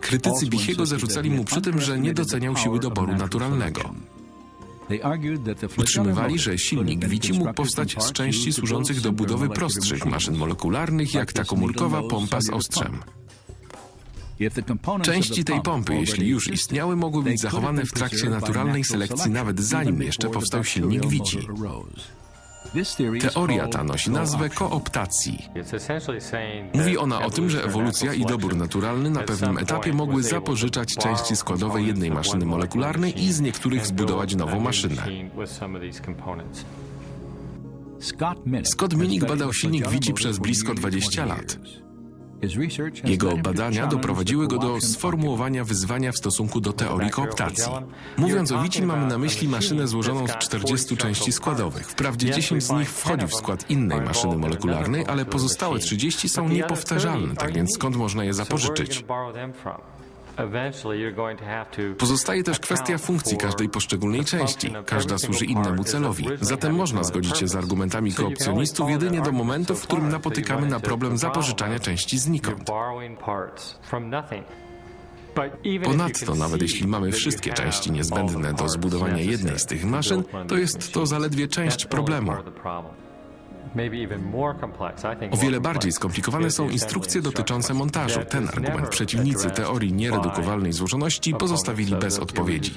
Krytycy Bichiego zarzucali mu przy tym, że nie doceniał siły doboru naturalnego. Utrzymywali, że silnik Wici mógł powstać z części służących do budowy prostszych maszyn molekularnych, jak ta komórkowa pompa z ostrzem. Części tej pompy, jeśli już istniały, mogły być zachowane w trakcie naturalnej selekcji nawet zanim jeszcze powstał silnik Wici. Teoria ta nosi nazwę kooptacji. Mówi ona o tym, że ewolucja i dobór naturalny na pewnym etapie mogły zapożyczać części składowe jednej maszyny molekularnej i z niektórych zbudować nową maszynę. Scott Minnick badał silnik Wici przez blisko 20 lat. Jego badania doprowadziły go do sformułowania wyzwania w stosunku do teorii kooptacji. Mówiąc o Wici, mamy na myśli maszynę złożoną z 40 części składowych. Wprawdzie 10 z nich wchodzi w skład innej maszyny molekularnej, ale pozostałe 30 są niepowtarzalne, tak więc skąd można je zapożyczyć? Pozostaje też kwestia funkcji każdej poszczególnej części. Każda służy innemu celowi. Zatem można zgodzić się z argumentami koopcjonistów jedynie do momentu, w którym napotykamy na problem zapożyczania części znikąd. Ponadto, nawet jeśli mamy wszystkie części niezbędne do zbudowania jednej z tych maszyn, to jest to zaledwie część problemu. O wiele bardziej skomplikowane są instrukcje dotyczące montażu. Ten argument przeciwnicy teorii nieredukowalnej złożoności pozostawili bez odpowiedzi.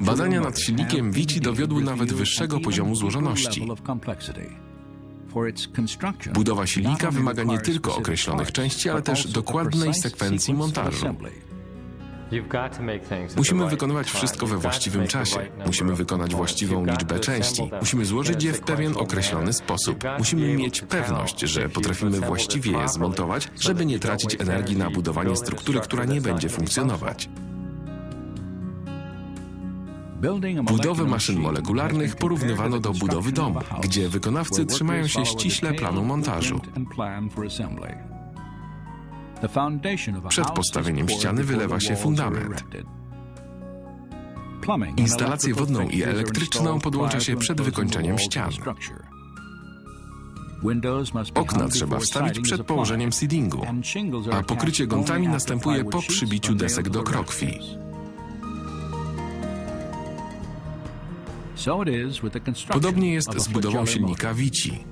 Badania nad silnikiem Wici dowiodły nawet wyższego poziomu złożoności. Budowa silnika wymaga nie tylko określonych części, ale też dokładnej sekwencji montażu. Musimy wykonywać wszystko we właściwym czasie. Musimy wykonać właściwą liczbę części. Musimy złożyć je w pewien określony sposób. Musimy mieć pewność, że potrafimy właściwie je zmontować, żeby nie tracić energii na budowanie struktury, która nie będzie funkcjonować. Budowę maszyn molekularnych porównywano do budowy domu, gdzie wykonawcy trzymają się ściśle planu montażu. Przed postawieniem ściany wylewa się fundament. Instalację wodną i elektryczną podłącza się przed wykończeniem ścian. Okna trzeba wstawić przed położeniem seedingu, a pokrycie gątami następuje po przybiciu desek do krokwi. Podobnie jest z budową silnika Wici.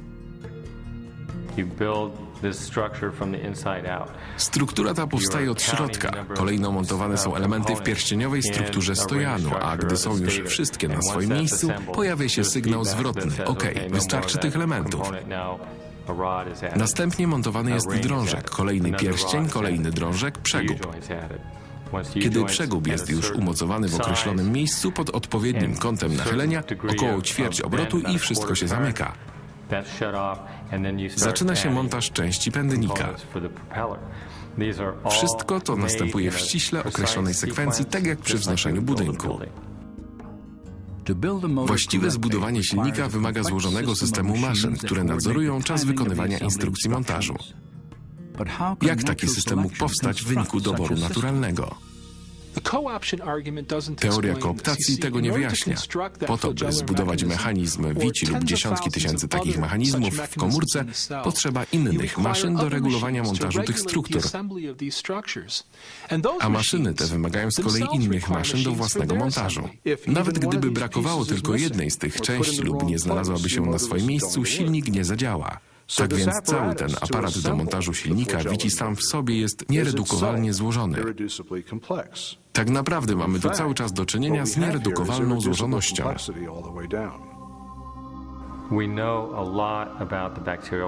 Struktura ta powstaje od środka. Kolejno montowane są elementy w pierścieniowej strukturze stojanu, a gdy są już wszystkie na swoim miejscu, pojawia się sygnał zwrotny. OK, wystarczy tych elementów. Następnie montowany jest drążek, kolejny pierścień, kolejny drążek, przegub. Kiedy przegub jest już umocowany w określonym miejscu pod odpowiednim kątem nachylenia, około ćwierć obrotu i wszystko się zamyka. Zaczyna się montaż części pędnika. Wszystko to następuje w ściśle określonej sekwencji, tak jak przy wznoszeniu budynku. Właściwe zbudowanie silnika wymaga złożonego systemu maszyn, które nadzorują czas wykonywania instrukcji montażu. Jak taki system mógł powstać w wyniku doboru naturalnego? Teoria kooptacji tego nie wyjaśnia. Po to, by zbudować mechanizm wici lub dziesiątki tysięcy takich mechanizmów w komórce, potrzeba innych maszyn do regulowania montażu tych struktur. A maszyny te wymagają z kolei innych maszyn do własnego montażu. Nawet gdyby brakowało tylko jednej z tych części lub nie znalazłaby się na swoim miejscu, silnik nie zadziała. Tak więc cały ten aparat do montażu silnika Wici sam w sobie jest nieredukowalnie złożony. Tak naprawdę mamy tu cały czas do czynienia z nieredukowalną złożonością.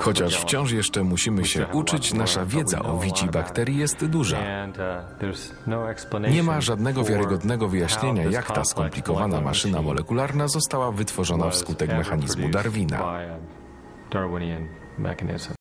Chociaż wciąż jeszcze musimy się uczyć, nasza wiedza o wici bakterii jest duża. Nie ma żadnego wiarygodnego wyjaśnienia, jak ta skomplikowana maszyna molekularna została wytworzona wskutek mechanizmu Darwina. mechanism.